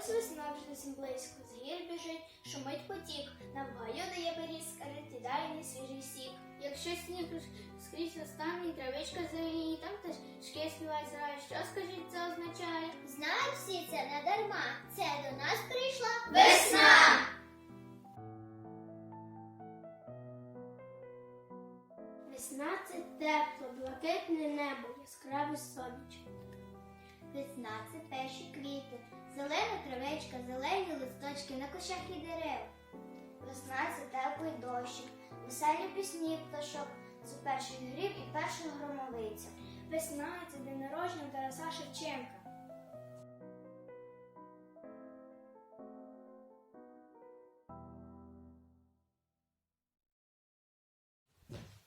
Ось весна вже зовсім близько, з гір біжить, шумить потік, нам гаю дає ти дай мені свіжий сік. Якщо сніг скрізь останній, травичка зеленіє, там теж шки співають зрає. Що скажіть, це означає? Знають всі це не дарма. Це до нас прийшла Весна! Весна це тепло, блакитне небо, яскраве сонечко. Весна це перші квіти, зелена травичка, зелені листочки на кущах і дерев. Весна це теплий дощик, веселі пісні пташок, це перший гріб і перша громовиця. Весна це день народження Тараса Шевченка.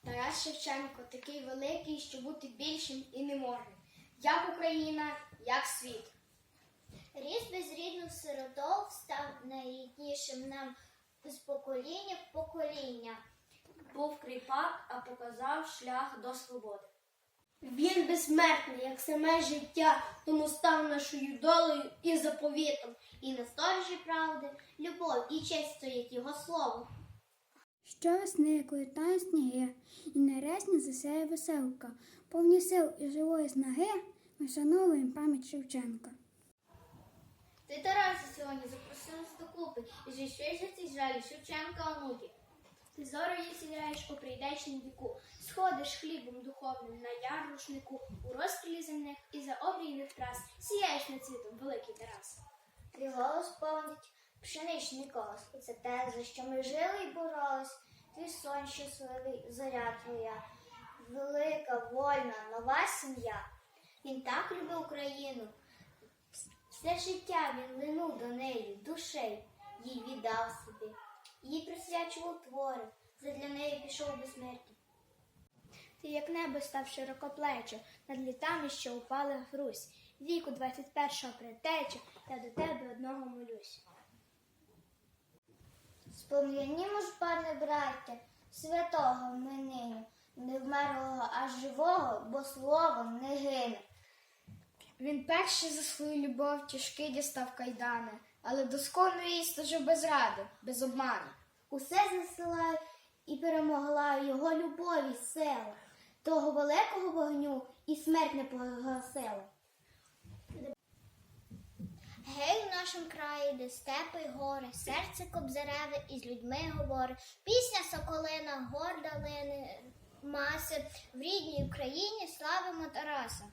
Тарас Шевченко такий великий, що бути більшим і не може. Як Україна, як світ. Ріс безрідну сиротов став найріднішим нам з покоління в покоління. Був кріпак, а показав шлях до свободи. Він безсмертний, як саме життя, тому став нашою долею і заповітом. І на сторожі правди, любов і честь стоїть його слово. Щовесни колітає сніги, і наресні засяє веселка, повні сил і живої снаги ми вшановуємо пам'ять Шевченка. Ти, Тарасе, сьогодні запросилась до купи і зійшли цей жалі Шевченка онуки. Ти зорою сідаєш у прийдешнім віку, сходиш хлібом духовним на яр рушнику, у розстрілі земних і за обрійних трас сіяєш над світом, великий Тарас. Твій голос повнить пшеничний колос. Це те, за що ми жили і боролись. Твій сон щасливий, зоря твоя, велика, вольна, нова сім'я. Він так любив Україну. Все життя він линув до неї, душею, їй віддав собі. Їй присвячував твори, задля неї пішов до смерті. Ти, як небо став широкоплече, над літами, що упали в Русь. Віку 21-го притече, я до тебе одного молюсь. Спом'янімо ж, пане браття, святого ми нині, не вмерлого, а живого, бо словом не гине. Він перший за свою любов тяжкий дістав кайдани, але досконалий служив без ради, без обману. Усе засила і перемогла його любові сила, того великого вогню і смерть не погасила. Гей, в нашому краї, де степи й гори, серце кобзареве із людьми говорить. Пісня соколина, горда лине маси, в рідній Україні славимо Тараса.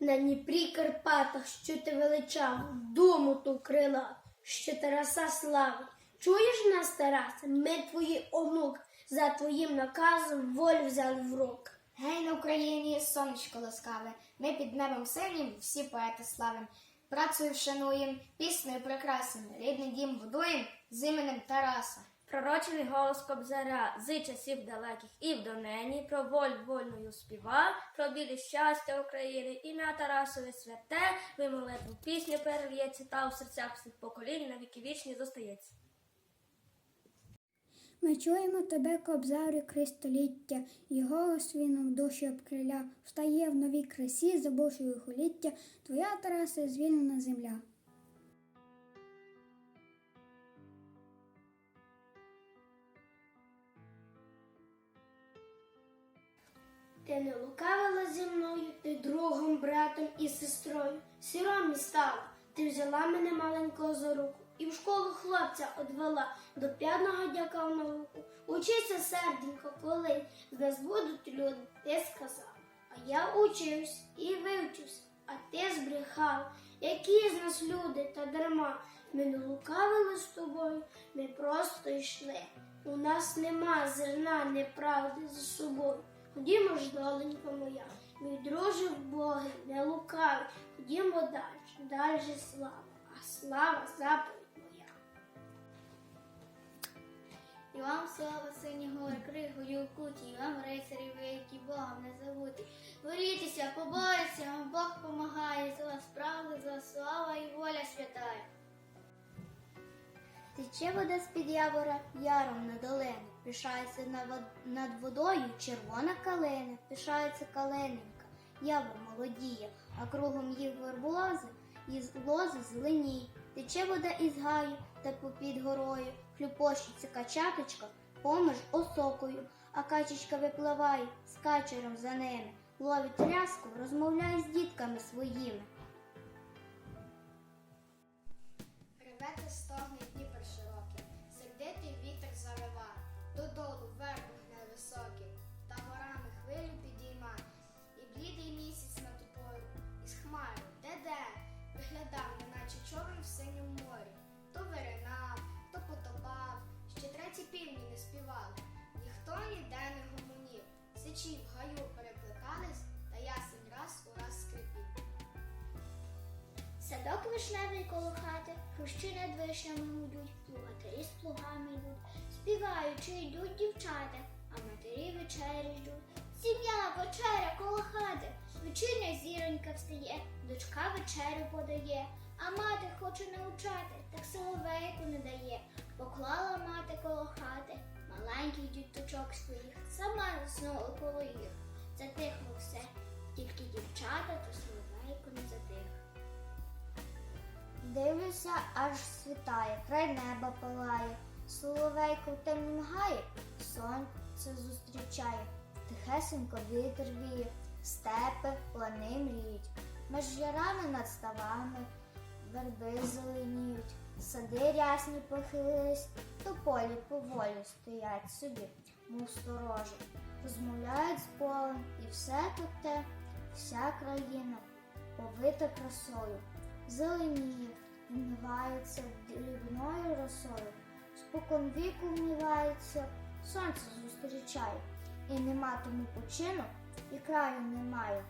На Дніпрі Карпатах, що ти величав, думу ту крила, що Тараса славить. Чуєш нас, Тарасе, ми твої онук, за твоїм наказом волю взяли в рук. Гей на Україні сонечко ласкаве, ми під небом синім всі поети славим. Працею вшануєм, піснею прекрасним, рідний дім будуєм з іменем Тараса. Пророчений голос Кобзаря з часів далеких і в донині про волю вольною співа, про білі щастя України, ім'я Тарасове святе, ви молитву пісню перельється та у серцях всіх поколінь на віки вічні зостається. Ми чуємо тебе, кобзарю, крізь і голос він в душі обкриля, встає в новій красі, забувши лихоліття, твоя Тарасе звільнена земля. Ти не лукавила зі мною, ти другом, братом і сестрою. Сіромі стала, ти взяла мене маленького за руку і в школу хлопця одвела до п'ятного дяка в науку. Учися, серденько, коли з нас будуть люди, ти сказав. А я учився і вивчився, а ти збрехав. Які з нас люди та дарма. Ми не лукавили з тобою, ми просто йшли. У нас нема зерна неправди за собою. Ходімо ж, доленько моя, мій друже в Боги, не лукавий. Ходімо далі, далі слава, а слава заповідь моя. І вам слава сині гори, кригою у куті, і вам рицарі ви, які Богом не забуті. Борітеся, поборіться, вам Бог помагає, за вас правда, за вас слава і воля святая. Тече вода з-під явора яром на долину, пишається над водою червона калина, пишається калиненька, явор молодіє, а кругом їх верболози, і лози зелені. Тече вода із гаю та попід горою, хлюпощиться качаточка поміж осокою, а качечка випливає з качером за ними, ловить рязку, розмовляє з дітками своїми. Ревете стогне вишневий коло хати, хрущі над вишнями гудуть, плугатарі з плугами йдуть, співаючи йдуть дівчата, а матері вечері ждуть. Сім'я, вечеря коло хати, вечірня зіронька встає, дочка вечерю подає, а мати хоче навчати, так соловейку не дає. Поклала мати коло хати, маленьких діточок своїх, сама заснула коло їх. Затихло все, тільки дівчата то соловейку не затих. Дивлюся, аж світає, край неба палає, соловейко в темнім гаї, сонце зустрічає, тихесенько вітер віє, степи, лани мріють, меж ярами над ставами, верби зеленіють, сади рясні похилились, тополі поволі стоять собі, мов сторожі, розмовляють з полем, і все тут те, вся країна повита красою зеленіє, вмивається дрібною росою, спокон віку вмивається, сонце зустрічає, і нема тому почину, і краю немає.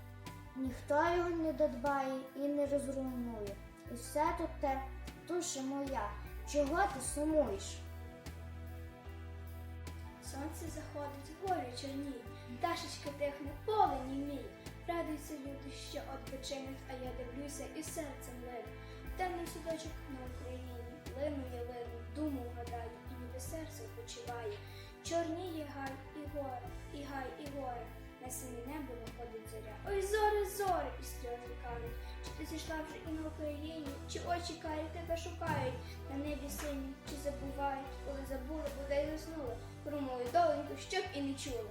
Ніхто його не додбає і не розруйнує. І все тут те, душа моя, чого ти сумуєш? Сонце заходить, горі чорніє, пташечка тихне, поле німіє. Радуються люди, що відпочинуть, а я дивлюся і серцем лину. Темний судочок на Україні, лину я лину, думу гадаю, і ніби серце почуває. Чорніє гай і горе, і гай, і горе. На синє небо виходить зоря. Ой, зори, зори, і сльози кажуть. Чи ти зійшла вже і на Україні, чи очі карі тебе шукають на небі синім, чи забувають, коли забули, бодай заснули, про доленьку, щоб і не чули.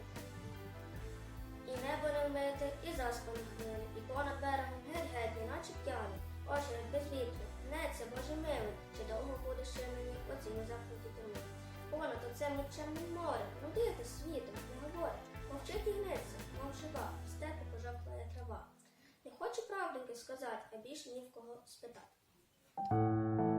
І небо не вмите, і заспані хвилі, і понад берегом геть-геть, наче п'яний, ожеред без вітру, гнеться, Боже милий, чи довго будеш ще мені оці не закриті теми. Понад оце нікчемним море, нудити світом, не говорить, мовчить і гнеться, мов жива, в степі пожовклає трава. Не хочу правдинки сказати, а більше ні в кого спитати.